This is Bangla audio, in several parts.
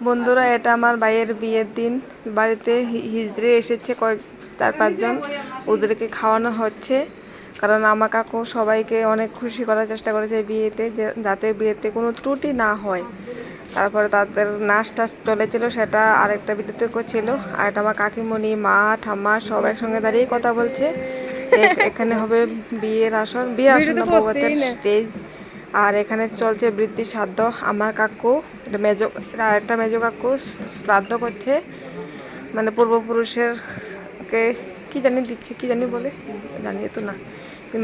বন্ধুরা এটা আমার ভাইয়ের বিয়ের দিন। বাড়িতে হিজড়ে এসেছে কয়েক চার পাঁচজন। ওদেরকে খাওয়ানো হচ্ছে। কারণ আমার কাকু সবাইকে অনেক খুশি করার চেষ্টা করেছে বিয়েতে যাতে বিয়েতে কোনো ত্রুটি না হয়। তারপরে তাদের নাচ টাচ চলেছিল সেটা আরেকটা ভিডিওতে করছিল। আর এটা আমার কাকিমণি মা ঠাম্মা সব একসঙ্গে দাঁড়িয়ে কথা বলছে। এখানে হবে বিয়ের আসর। বিয়ের আসর স্টেজ আর এখানে চলছে বৃদ্ধি শ্রাদ্ধ আমার কাকু, এটা মেজো, এটা আরেকটা মেজো কাকু শ্রাদ্ধ করছে। মানে পূর্বপুরুষের কে কি জানি দিচ্ছে, কি জানি বলে জানি তো না।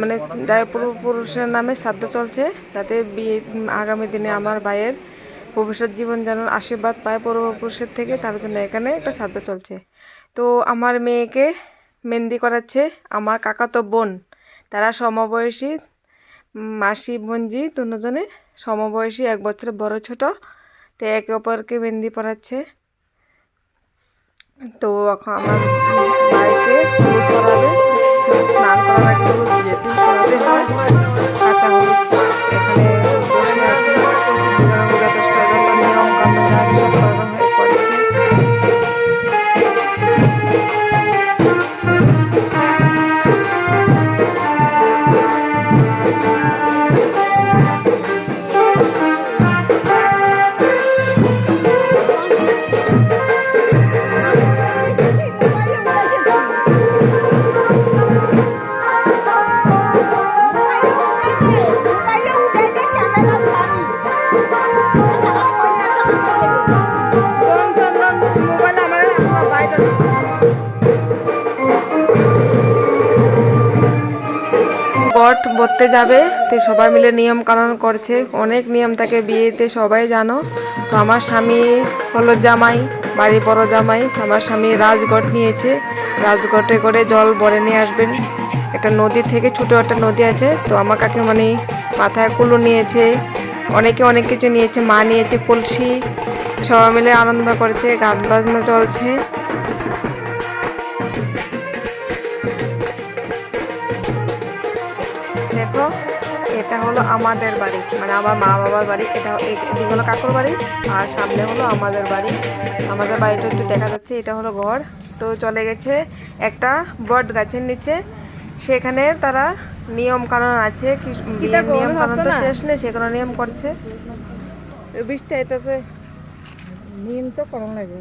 মানে যাই পূর্বপুরুষের নামে শ্রাদ্ধ চলছে, যাতে বিয়ে আগামী দিনে আমার ভাইয়ের ভবিষ্যৎ জীবন যেন আশীর্বাদ পায় পূর্বপুরুষের থেকে, তার জন্য এখানে একটা শ্রাদ্ধ চলছে। তো আমার মেয়েকে মেহেন্দি করাচ্ছে আমার কাকাতো বোন। তারা সমবয়সী মাসি বোনজি দুজনে, সমবয়সী, এক বছরের বড় ছোট। তো একে অপরকে মেহেন্দি পড়াচ্ছে। তো এখন আমার বট বলতে যাবে, তো সবাই মিলে নিয়ম কানুন করছে। অনেক নিয়ম থাকে বিয়েতে, সবাই জানো। তো আমার স্বামী হলো জামাই, বাড়ি বড় জামাই। আমার স্বামী রাজগট নিয়েছে। রাজগটে করে জল ভরে নিয়ে আসবেন। একটা নদী থেকে ছোটো একটা নদী আছে, তো আমার কাকে মানে মাথায় কুলো নিয়েছে। অনেকে অনেক কিছু নিয়েছে, মা নিয়েছে কলসি। সবাই মিলে আনন্দ করছে, গান বাজনা চলছে। এটা হলো আমাদের বাড়ি মানে আমার মা বাবার বাড়ি এটা এদিকে হলো কাকুর বাড়ি আর সামনে হলো আমাদের বাড়ি। আমাদের বাড়িটা একটু দেখা যাচ্ছে এটা হলো ঘর। তো চলে গেছে একটা বট গাছের নিচে। সেখানে তারা নিয়ম কানুন আছে বিয়ের নিয়ম কানুন তো শেষ নেই সেগুলো নিয়ম করছে। বৃষ্টি আইতেছে। নিম তো করণ লাগে।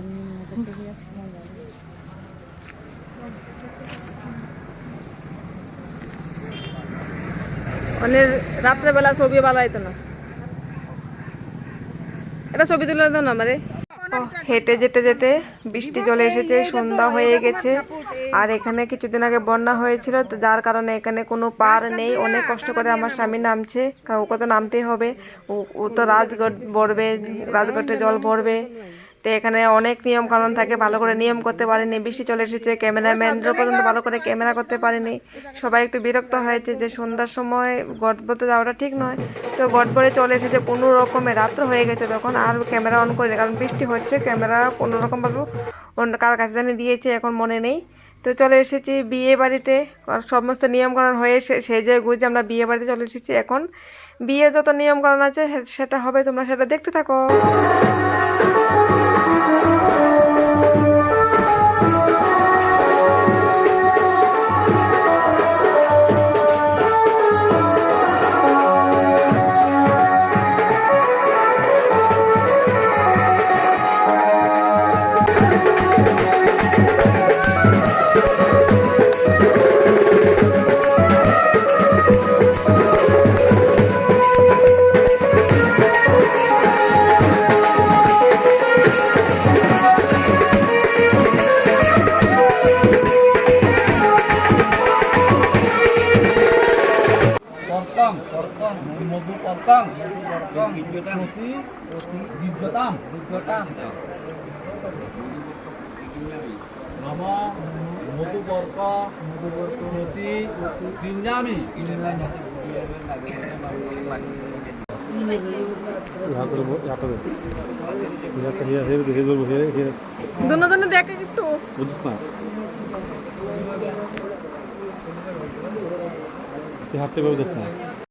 মানে রাত্রেবেলা ছবি ভালো হইতো না। এটা ছবি তুলে দাও না আমারে। হেঁটে যেতে যেতে বৃষ্টি চলে এসেছে, সন্ধ্যা হয়ে গেছে। আর এখানে কিছুদিন আগে বন্যা হয়েছিল, তো যার কারণে এখানে কোনো পার নেই। অনেক কষ্ট করে আমার স্বামী নামছে। ওকে তো নামতেই হবে। ও তো রাজগড় ভরবে, রাজগড়ে জল ভরবে। তো এখানে অনেক নিয়ম কানুন থাকে, ভালো করে নিয়ম করতে পারেনি, বৃষ্টি চলে এসেছে ক্যামেরাম্যানরাও পর্যন্ত ভালো করে ক্যামেরা করতে পারেনি। সবাই একটু বিরক্ত হয়েছে যে সন্ধ্যার সময় গড়বতে যাওয়াটা ঠিক নয়। তো গড়বড়ে চলে এসেছে, কোনো রকমে রাত্র হয়ে গেছে তখন, আর ক্যামেরা অন করে কারণ বৃষ্টি হচ্ছে, ক্যামেরা কোনো রকমভাবে অন্য কার কাছে জানি দিয়েছে, এখন মনে নেই। তো চলে এসেছি বিয়ে বাড়িতে সমস্ত নিয়মকানুন হয়ে সেজে গুজে আমরা বিয়ে বাড়িতে চলে এসেছি এখন। বিয়ে যত নিয়মকানুন আছে, সেটা হবে, তোমরা সেটা দেখতে থাকো। পরতাম প্রতি বিদ্যতাম বিদ্যতাম নম মধু বর্ক মধু বর্ক প্রতি কিঞ্জামি একটু। না তুই হাঁটতে না